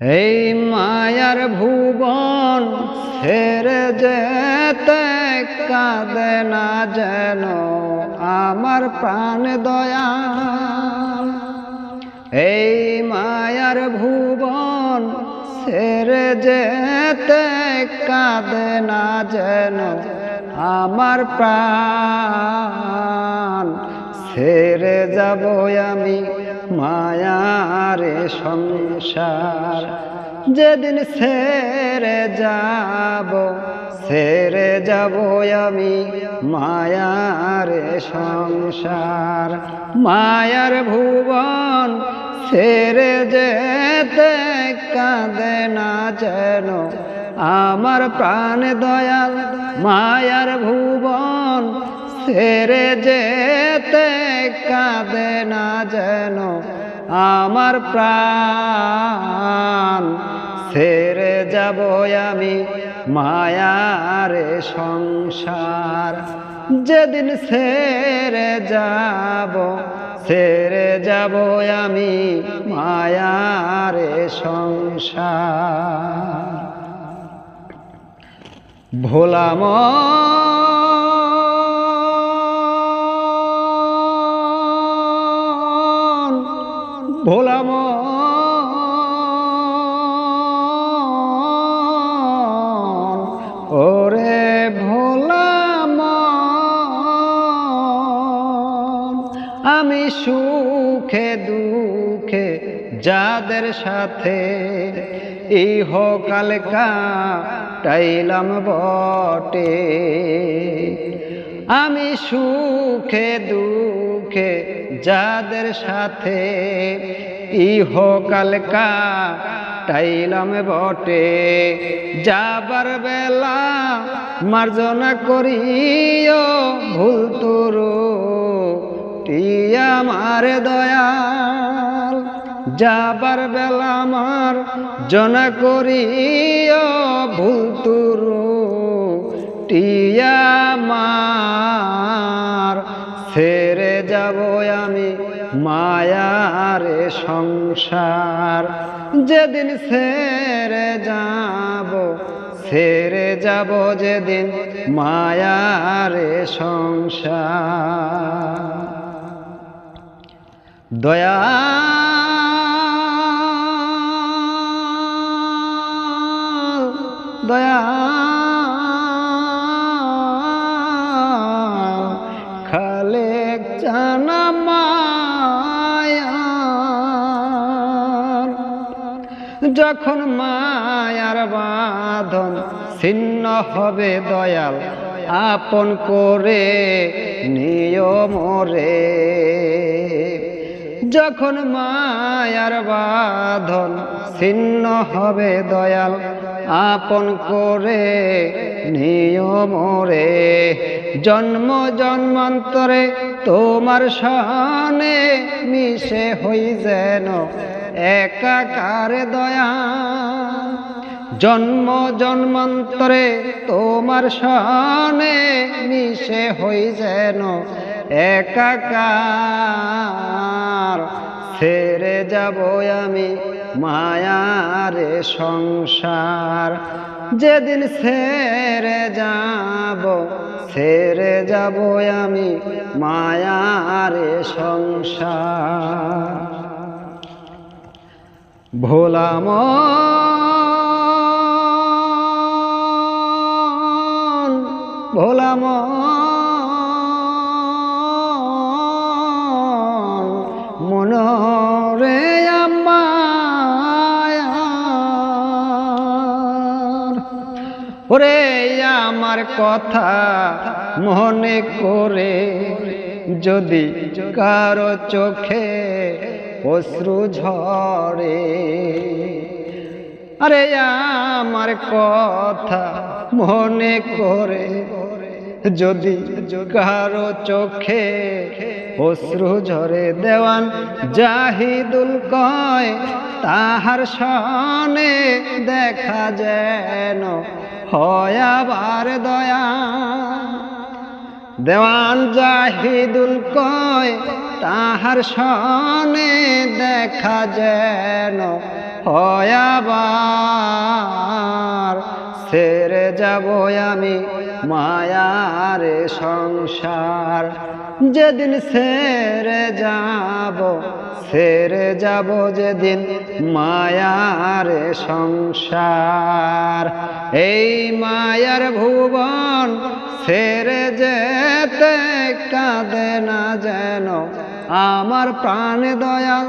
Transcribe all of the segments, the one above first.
এই মায়ার ভুবন ছেড়ে যেতে কাঁদে না যেন আমার প্রাণ দয়া। এই মায়ার ভুবন ছেড়ে যেতে কাঁদে না যেন আমার প্রাণ। ছেড়ে যাব আমি মায়ারে সংসার। যেদিন ছেড়ে যাব ছেড়ে যাব আমি মায়ারে সংসার। মায়ার ভুবন ছেড়ে যেতে কাঁদে না যেন আমার প্রাণ দয়াল। মায়ার ভুবন ছেড়ে যেতে কাঁদে না যেন আমার প্রাণ। ছেড়ে যাব আমি মায়ারে সংসার। যেদিন ছেড়ে যাব ছেড়ে যাব আমি মায়ারে সংসার। ভোলাম ভোলাম ওরে ভোলাম। আমি সুখে দুঃখে যাদের সাথে ইহকাল টাইলাম বটে। আমি সুখে দুঃখে যাদের সাথে ইহকাল টাইলাম বটে, যাবার বেলা মার্জনা করিও ভুল তুরু টিয়া আমার দয়াল, যাবার বেলা আমার জনা করিও ভুল তুরু টিয়া মার ছেড়ে যাব আমি মায়ারে সংসার। যেদিন ছেড়ে যাব ছেড়ে যাব যেদিন মায়ারে সংসার। দয়া যখন মায়ার বাঁধন ছিন্ন হবে দয়াল, আপন করে নিয়ম রে যখন মায়ার বাঁধন ছিন্ন হবে দয়াল, আপন করে নিয়ম রে জন্ম জন্মান্তরে তোমার সনে মিশে হই যেন একাকার দয়া। জন্ম জন্মান্তরে তোমার সনে মিশে হই যেন একাকার। ছেড়ে যাব আমি মায়ারে সংসার। যেদিন সেরে যাব সেরে যাব আমি মায়ারে সংসার। ভোলাম ভোলাম ওরে আমার কথা মনে করে যদি কারও চোখে অশ্রু ঝরে। আরে আমার কথা মনে করে যদি কারও চোখে অশ্রু ঝরে। দেওয়ান জাহিদুল কয়, তাহার সনে দেখা যেন হয় আবার দয়া। দেওয়ান জাহিদুল কয়, তাহার সনে দেখা যেন হয়াবার সেরে যাব আমি মায়ার সংসার। যেদিন সেরে যাব সেরে যাব যেদিন মায়ার সংসার। এই মায়ার ভুবন সেরে যেতে কাঁদে না যেন। আমার প্রাণ দয়াল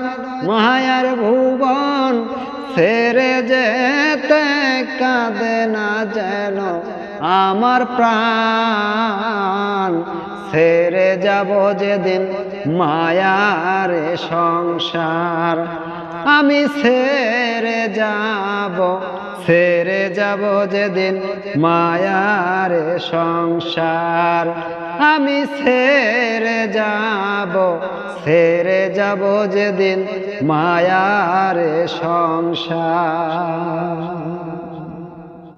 মায়ার ভুবন সেরে যেতে কাঁদে না যেন। আমার প্রাণ সেরে যাব যেদিন মায়ার সংসার। আমি সেরে যাব সেরে যাব যেদিন মায়ার সংসার। আমি সেরে যাব সেরে যাব যেদিন মায়ার সংসার।